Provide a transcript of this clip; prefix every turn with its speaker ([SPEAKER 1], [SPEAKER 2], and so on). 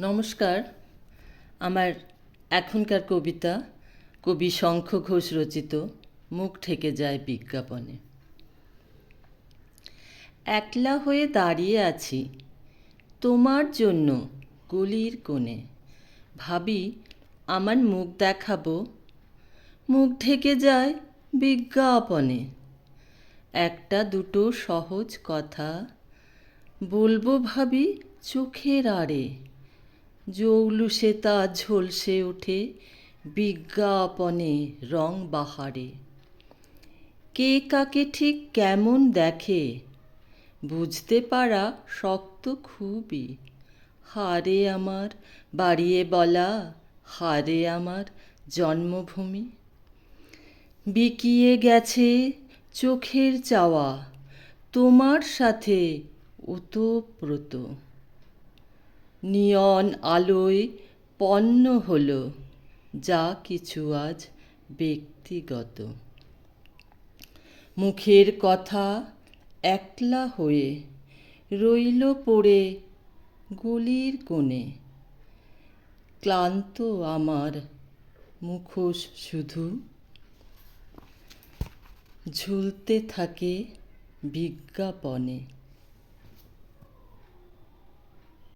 [SPEAKER 1] নমস্কার। আমার এখনকার কবিতা, কবি শঙ্খ ঘোষ রচিত, মুখ ঠেকে যায় বিজ্ঞাপনে। একলা হয়ে দাঁড়িয়ে আছি, তোমার জন্য গলির কোণে। ভাবি, আমার মুখ দেখাবো, মুখ ঢেকে যায় বিজ্ঞাপনে। একটা দুটো সহজ কথা বলব ভাবি চোখের আড়ে। জৌলুসে তা ঝলসে ওঠে, বিজ্ঞাপনে রং বাহারে। কে কাকে ঠিক কেমন দেখে, বুঝতে পারা শক্ত খুবই। হারে আমার বাড়িয়ে বলা, হারে আমার জন্মভূমি। বিকিয়ে গেছে চোখের চাওয়া, তোমার সাথে ওতপ্রোত। নিয়ন আলোয় পণ্য হল, যা কিছু আজ ব্যক্তিগত। মুখের কথা একলা হয়ে রইল পড়ে গলির কোণে। ক্লান্ত আমার মুখোশ শুধু। ঝুলতে থাকে বিজ্ঞাপনে।